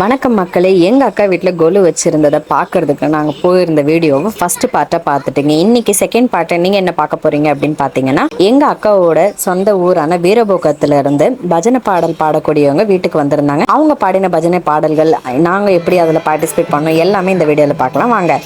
வணக்கம் மக்களே. எங்கள் அக்கா வீட்டில் கொலு வச்சுருந்ததை பார்க்கறதுக்கு நாங்கள் போயிருந்த வீடியோவை ஃபஸ்ட்டு பார்ட்டாக பார்த்துட்டீங்க. இன்னைக்கு செகண்ட் பார்ட்டை நீங்கள் என்ன பார்க்க போகிறீங்க அப்படின்னு பார்த்தீங்கன்னா எங்கள் அக்காவோட சொந்த ஊரான வீரபோக்கத்துல இருந்து பஜனை பாடல் பாடக்கூடியவங்க வீட்டுக்கு வந்திருந்தாங்க. அவங்க பாடின பஜனை பாடல்கள் நாங்கள் எப்படி அதில் பார்ட்டிசிபேட் பண்ணோம் எல்லாமே இந்த வீடியோவில் பார்க்கலாம். வாங்க.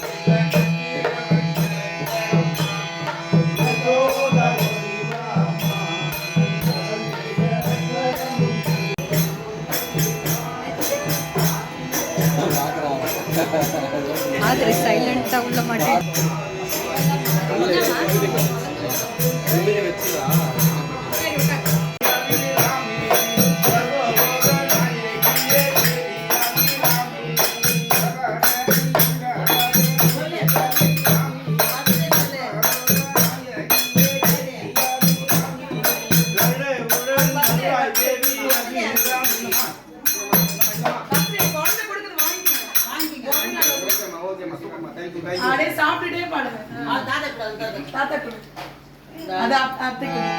அப்படியே சாப்பிட்டுட்டே பாடுங்க தாத்தா கொடு அது அப்- அத்தை கொடு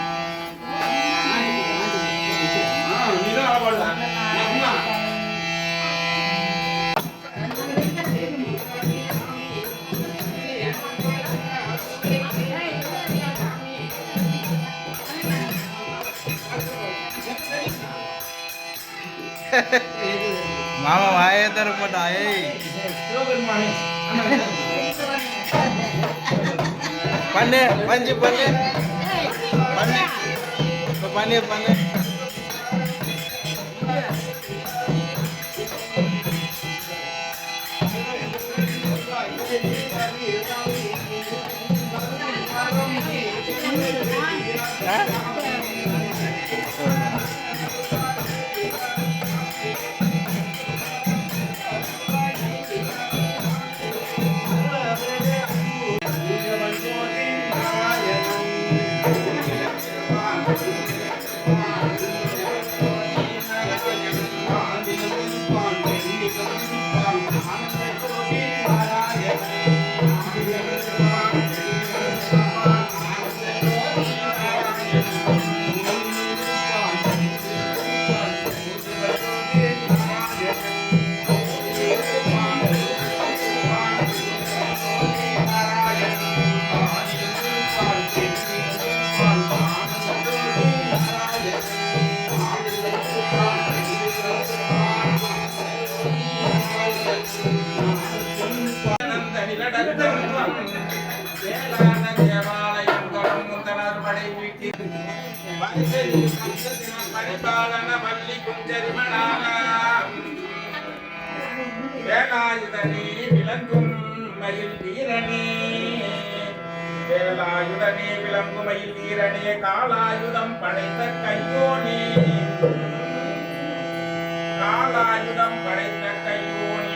மாமா வாயே தர மாட்டா ஏய் பண்ணு பஞ்சு பண்ணு. பண்ணு. இப்போ பண்ணு பண்ணு. வேலாயுதனே விளங்கும் மயில் வீரனே. வேலாயுதனே விளங்கும் மயில் வீரனே காலாயுதம் படைத்த கையோனே. காலாயுதம் படைத்த கையோனே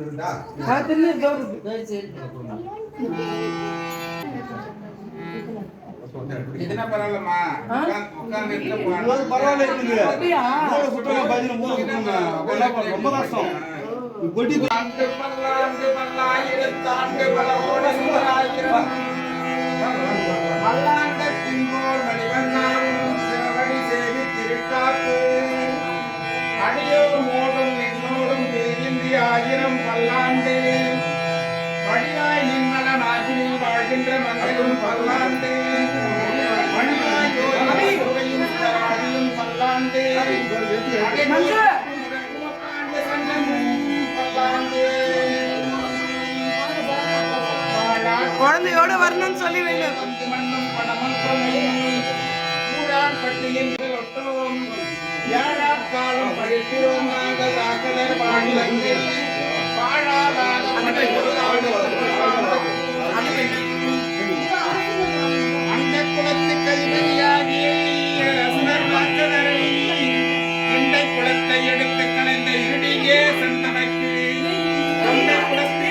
ತಿನ್ನಿಸ್ಬಿಡ್ತಾ ಇದನ್ನ ಬರಲ್ಲಮ್ಮ பரவாயில்ல மணக்கின்ற மங்களும் பல்லாண்டே. மணிமாயோயும் பல்லாண்டே. குழந்தையோட வரணும்னு சொல்லி வேண்டும் உலகத்து கதிபதியாகிய சுடர்வாக்கதரை இண்டை குளத்தை எடுத்து கலைந்த இருடியே சென்றனக்கு தொண்டை குளத்தை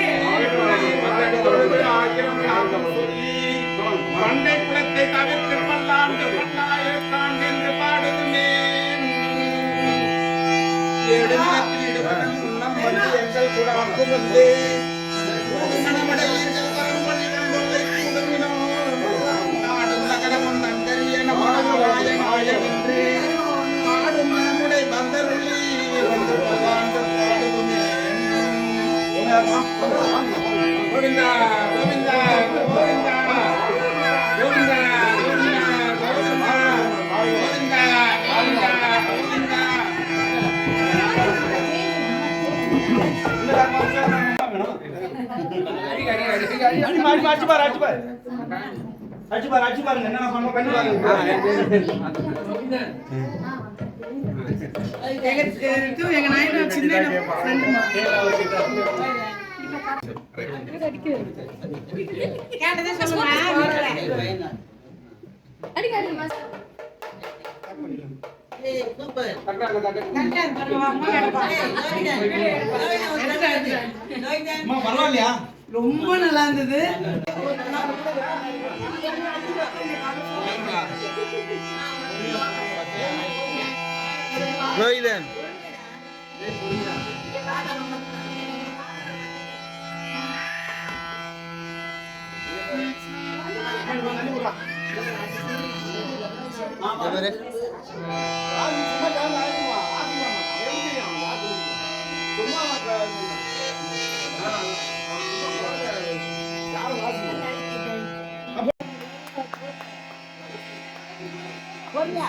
ஆயிரம் காலம் சொல்லி தொண்டை குளத்தை தவிர்த்து பல்லாண்டு பல்லாயிரத்தாண்டு என்று எங்கள் குடாக்கு வந்து. மனமடையீர்கள். அடிச்சு பாருங்க. என்ன பண்ணோம் கண்டு பரவாயில்லையா ரொம்ப நல்லா இருந்தது நோய் দেন এবারে பொறுமையா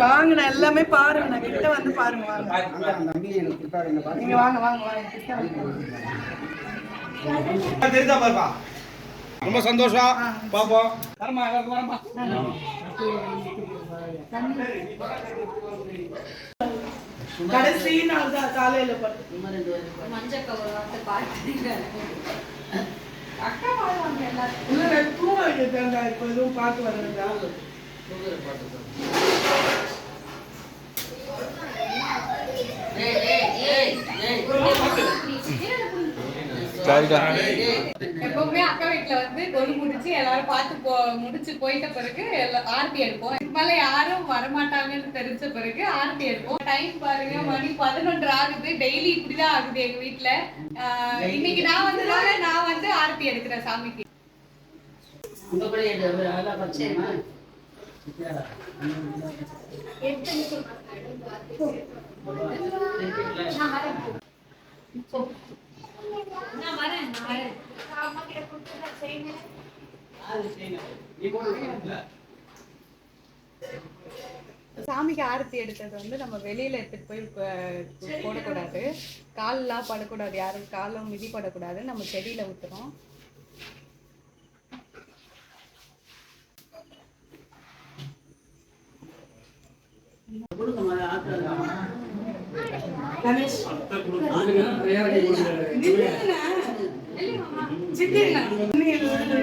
வாங்க எல்லாமே பாருங்க. நான் கிட்ட வந்து பாருங்க வாங்க. நீங்க வாங்க வாங்க வாங்க. கிட்ட வாங்க. தெரிஞ்சா பாருப்பா. ரொம்ப சந்தோஷம். பாப்போம். வரமா வரமா கடைசி நாள் தான் காலையில அக்கா பாடுவாங்க எப்பவுமே அக்கா வீட்டுல வந்து கொண்டு முடிச்சு எல்லாரும் பார்த்து முடிச்சு போயிட்ட பிறகு ஆர்த்தி எடுப்போம். மேல யாரும் வரமாட்டாங்கன்னு தெரிஞ்ச பிறகு ஆரத்தி எடுப்போம். டைம் பாருங்க மணி பதினொன்று ஆகுது. டெய்லி இப்படிதான் ஆகுது எங்க வீட்ல. ஆஹ் இன்னைக்கு நான் வந்ததால நான் வந்து ஆரத்தி எடுக்கிறேன் சாமிக்கு. நான் வரேன் நான் வரேன். சாமிக்கு ஆரத்தி எடுத்தது வந்து நம்ம வெளியில எடுத்துட்டு போய் போடக்கூடாது கால்லாம் படக்கூடாது யாரும் காலும் மிதிப்படக்கூடாது நம்ம செடியில ஊத்துறோம்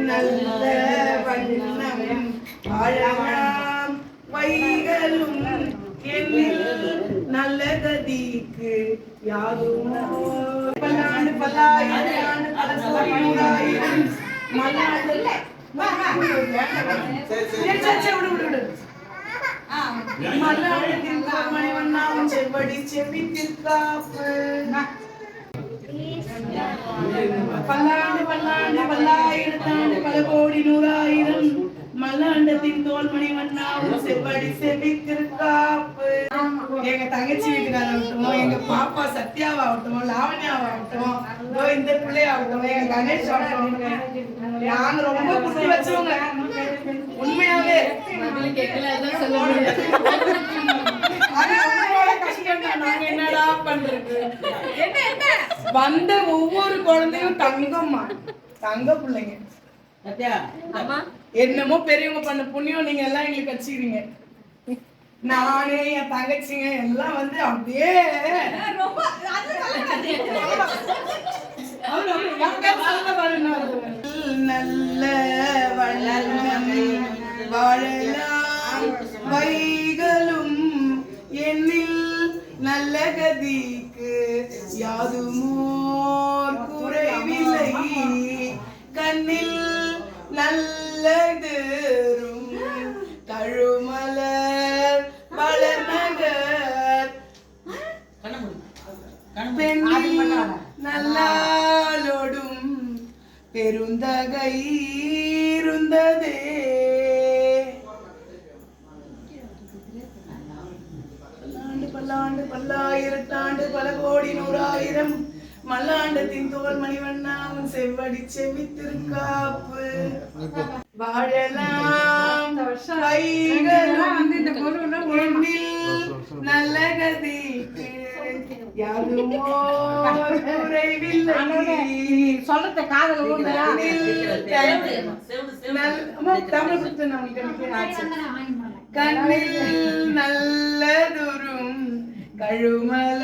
நல்ல வண்ணம் வாழலாம் வைகளும் நல்ல கதிக்கு யாதுமோ பல்லாண்டு பல்லாயிரம் பல கோடி நூறாயிரம் மல்லாண்டு மணிவண்ணாவும் செவ்வடி செவ்வித்திற்காப்பு பல்லாண்டு பல்லாண்டு பல்லாயிரத்தாண்டு பல கோடி நூறாயிரம் மல்லாண்டத்தின் தோல்மணி மண்ணாவும் செவ்வடி செவிக்கிருக்காப்பு எங்க தங்கச்சி வீட்டுக்காரட்டும் எங்க பாப்பா சத்யாவாகட்டும் லாவண்யாவாகட்டும் இதோ இந்த பிள்ளையாகட்டும் எங்க கணேஷ் ஆகட்டும் நாங்க ரொம்ப குடுத்து வச்சவங்க. உண்மையாவே. அது உங்களோட கஷ்டம் தான். நாங்க என்னடா பண்றது என்ன என்ன வந்த ஒவ்வொரு குழந்தையும் தங்கம்மா தங்க பிள்ளைங்க. என்னமோ பெரியவங்க பண்ண புண்ணியம் நீங்க எல்லாம் எங்களுக்கு வச்சுக்கிறீங்க. நானே என் தங்கச்சிங்க எல்லாம் வந்து அப்படியே நல்ல வளர்ந்தம் வாழலாம் வைகளும் என்னில் நல்ல கதிக்கு யாதுமோர் குறைவில்லை. கண்ணில் நல்ல நல்லதரும் தழுமலர் வளர்நகர் பெண்ணில் நல்லாலோடும் பெருந்தகை இருந்ததே. பல்லாண்டு பல்லாண்டு பல்லாயிரத்தாண்டு பல கோடி நூறாயிரம். மல்லாண்டத்தின் தோல் மணிவண்ணாவும் செவ்வடி செவித்திருக்காப்பு வாழலாம். வைகளும் எண்ணில் நல்ல கதிக்கு யாதுமோ சொல்லத்த காதல கண்ணில் நல்லதுரும் கழுமல